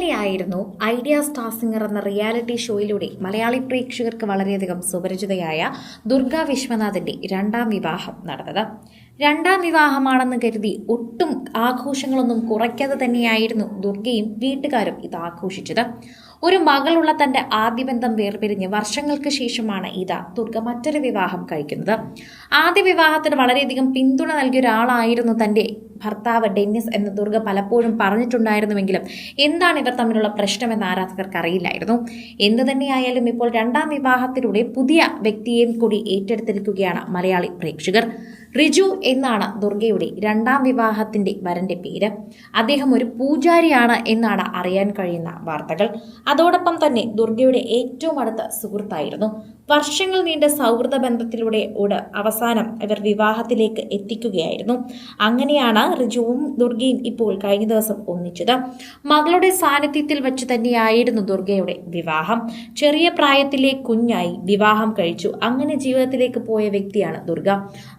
ഇന്നലെയായിരുന്നു Idea star singer എന്ന reality ഷോയിലൂടെ മലയാളി പ്രേക്ഷകർക്ക് വളരെയധികം സുപരിചിതയായ ദുർഗ വിശ്വനാഥിന്റെ രണ്ടാം വിവാഹം നടന്നത്. രണ്ടാം വിവാഹമാണെന്ന് കരുതി ഒട്ടും ആഘോഷങ്ങളൊന്നും കുറയ്ക്കാതെ തന്നെയായിരുന്നു ദുർഗയും വീട്ടുകാരും ഇത് ആഘോഷിച്ചത്. ഒരു മകളുള്ള തന്റെ ആദ്യ ബന്ധം വേർപിരിഞ്ഞ് വർഷങ്ങൾക്ക് ശേഷമാണ് ഇതാ ദുർഗ മറ്റൊരു വിവാഹം കഴിക്കുന്നത്. ആദ്യ വിവാഹത്തിന് വളരെയധികം പിന്തുണ നൽകിയ ഒരാളായിരുന്നു തന്റെ ഭർത്താവ് ഡെന്നിസ് എന്ന ദുർഗ പലപ്പോഴും പറഞ്ഞിട്ടുണ്ടായിരുന്നുവെങ്കിലും എന്താണ് ഇവർ തമ്മിലുള്ള പ്രശ്നമെന്ന് ആരാധകർക്ക് അറിയില്ലായിരുന്നു. എന്തു തന്നെയായാലും ഇപ്പോൾ രണ്ടാം വിവാഹത്തിലൂടെ പുതിയ വ്യക്തിയെയും കൂടി ഏറ്റെടുത്തിരിക്കുകയാണ് മലയാളി പ്രേക്ഷകർ. റിജു എന്നാണ് ദുർഗയുടെ രണ്ടാം വിവാഹത്തിന്റെ വരന്റെ പേര്. അദ്ദേഹം ഒരു പൂജാരിയാണ് എന്നാണ് അറിയാൻ കഴിയുന്ന വാർത്തകൾ. അതോടൊപ്പം തന്നെ ദുർഗയുടെ ഏറ്റവും അടുത്ത സുഹൃത്തായിരുന്നു. വർഷങ്ങൾ നീണ്ട സൗഹൃദ ബന്ധത്തിലൂടെ ഉട അവസാനം ഇവർ വിവാഹത്തിലേക്ക് എത്തിക്കുകയായിരുന്നു. അങ്ങനെയാണ് റിജുവും ദുർഗയും ഇപ്പോൾ കഴിഞ്ഞ ദിവസം ഒന്നിച്ചത്. മകളുടെ സാന്നിധ്യത്തിൽ വെച്ച് തന്നെയായിരുന്നു ദുർഗയുടെ വിവാഹം. ചെറിയ പ്രായത്തിലെ കുഞ്ഞായി വിവാഹം കഴിച്ചു. അങ്ങനെ ജീവിതത്തിലേക്ക് പോയ വ്യക്തിയാണ് ദുർഗ.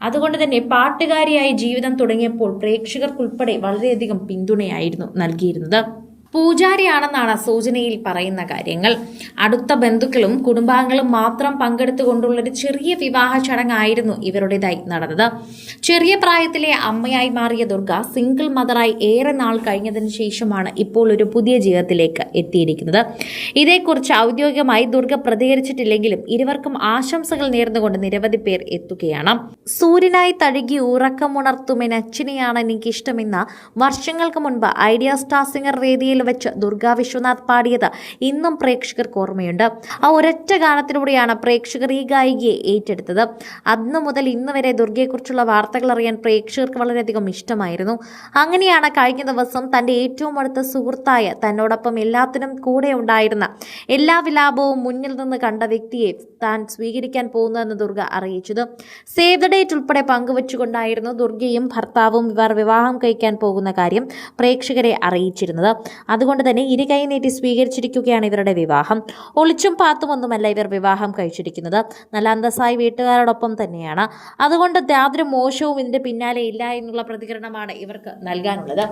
അതുകൊണ്ട് തന്നെ പാട്ടുകാരിയായി ജീവിതം തുടങ്ങിയപ്പോൾ പ്രേക്ഷകർക്കുൾപ്പെടെ വളരെയധികം പിന്തുണയായിരുന്നു നൽകിയിരുന്നത്. പൂജാരിയാണെന്നാണ് സൂചനയിൽ പറയുന്ന കാര്യങ്ങൾ. അടുത്ത ബന്ധുക്കളും കുടുംബാംഗങ്ങളും മാത്രം പങ്കെടുത്തുകൊണ്ടുള്ള ഒരു ചെറിയ വിവാഹ ചടങ്ങായിരുന്നു ഇവരുടേതായി നടന്നത്. ചെറിയ പ്രായത്തിലെ അമ്മയായി മാറിയ ദുർഗ സിംഗിൾ മദറായി ഏറെ നാൾ കഴിഞ്ഞതിന് ശേഷമാണ് ഇപ്പോൾ ഒരു പുതിയ ജീവിതത്തിലേക്ക് എത്തിയിരിക്കുന്നത്. ഇതേക്കുറിച്ച് ഔദ്യോഗികമായി ദുർഗ പ്രതികരിച്ചിട്ടില്ലെങ്കിലും ഇരുവർക്കും ആശംസകൾ നേർന്നുകൊണ്ട് നിരവധി പേർ എത്തുകയാണ്. സൂര്യനായി തഴുകി ഉറക്കമുണർത്തുമെനച്ചിനെയാണ് എനിക്കിഷ്ടമെന്ന വർഷങ്ങൾക്ക് മുൻപ് ഐഡിയ സ്റ്റാർ സിംഗർ വേദിയിൽ വെച്ച് ദുർഗാ വിശ്വനാഥ് പാടിയത് ഇന്നും പ്രേക്ഷകർക്ക് ഓർമ്മയുണ്ട്. ആ ഒരൊറ്റ ഗാനത്തിലൂടെയാണ് പ്രേക്ഷകർ ഈ ഗായികയെ ഏറ്റെടുത്തത്. അന്ന് മുതൽ ഇന്ന് വരെ ദുർഗയെക്കുറിച്ചുള്ള വാർത്തകൾ അറിയാൻ പ്രേക്ഷകർക്ക് വളരെയധികം ഇഷ്ടമായിരുന്നു. അങ്ങനെയാണ് കഴിഞ്ഞ ദിവസം തന്റെ ഏറ്റവും അടുത്ത സുഹൃത്തായ തന്നോടൊപ്പം എല്ലാത്തിനും കൂടെ ഉണ്ടായിരുന്ന എല്ലാ വിലാപവും മുന്നിൽ നിന്ന് കണ്ട വ്യക്തിയെ താൻ സ്വീകരിക്കാൻ പോകുന്നതെന്ന് ദുർഗ അറിയിച്ചത്. സേവ് ദ ഡേറ്റ് ഉൾപ്പെടെ പങ്കുവച്ചുകൊണ്ടായിരുന്നു ദുർഗയും ഭർത്താവും ഇവർ വിവാഹം കഴിക്കാൻ പോകുന്ന കാര്യം പ്രേക്ഷകരെ അറിയിച്ചിരുന്നത്. അതുകൊണ്ട് തന്നെ ഇരു കൈ നീട്ടി സ്വീകരിച്ചിരിക്കുകയാണ് ഇവരുടെ വിവാഹം. ഒളിച്ചും പാത്തുമൊന്നുമല്ല ഇവർ വിവാഹം കഴിച്ചിരിക്കുന്നത്. നല്ല അന്തസ്സായി വീട്ടുകാരോടൊപ്പം തന്നെയാണ്. അതുകൊണ്ട് യാതൊരു മോശവും ഇതിന്റെ പിന്നാലെ ഇല്ല എന്നുള്ള പ്രതികരണമാണ് ഇവർക്ക് നൽകാനുള്ളത്.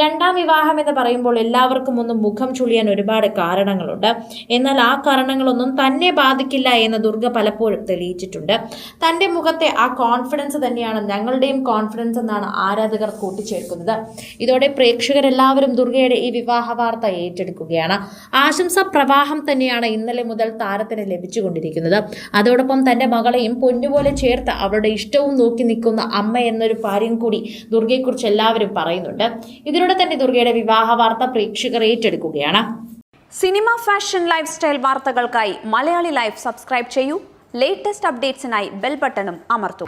രണ്ടാം വിവാഹം എന്ന് പറയുമ്പോൾ എല്ലാവർക്കും ഒന്ന് മുഖം ചുളിയാൻ ഒരുപാട് കാരണങ്ങളുണ്ട്. എന്നാൽ ആ കാരണങ്ങളൊന്നും തന്നെ ബാധിക്കില്ല എന്ന് ദുർഗ പലപ്പോഴും തെളിയിച്ചിട്ടുണ്ട്. തന്റെ മുഖത്തെ ആ കോൺഫിഡൻസ് തന്നെയാണ് ഞങ്ങളുടെയും കോൺഫിഡൻസ് എന്നാണ് ആരാധകർ കൂട്ടിച്ചേർക്കുന്നത്. ഇതോടെ പ്രേക്ഷകരെല്ലാവരും ദുർഗയുടെ ഈ വിവാഹ വാർത്ത ഏറ്റെടുക്കുകയാണ്. ആശംസ പ്രവാഹം തന്നെയാണ് ഇന്നലെ മുതൽ താരത്തിന് ലഭിച്ചുകൊണ്ടിരിക്കുന്നത്. അതോടൊപ്പം തന്റെ മകളെയും പൊന്നുപോലെ ചേർത്ത് അവളുടെ ഇഷ്ടവും നോക്കി നിൽക്കുന്ന അമ്മ എന്നൊരു കാര്യം കൂടി ദുർഗയെക്കുറിച്ച് എല്ലാവരും പറയുന്നുണ്ട്. ഇതിലൂടെ തന്നെ ദുർഗയുടെ വിവാഹ വാർത്ത പ്രേക്ഷകർ ഏറ്റെടുക്കുകയാണ്. സിനിമ ഫാഷൻ ലൈഫ് സ്റ്റൈൽ വാർത്തകൾക്കായി മലയാളി ലൈഫ് സബ്സ്ക്രൈബ് ചെയ്യൂ. ലേറ്റസ്റ്റ് അപ്ഡേറ്റ്സിനായി ബെൽ ബട്ടണും അമർത്തും.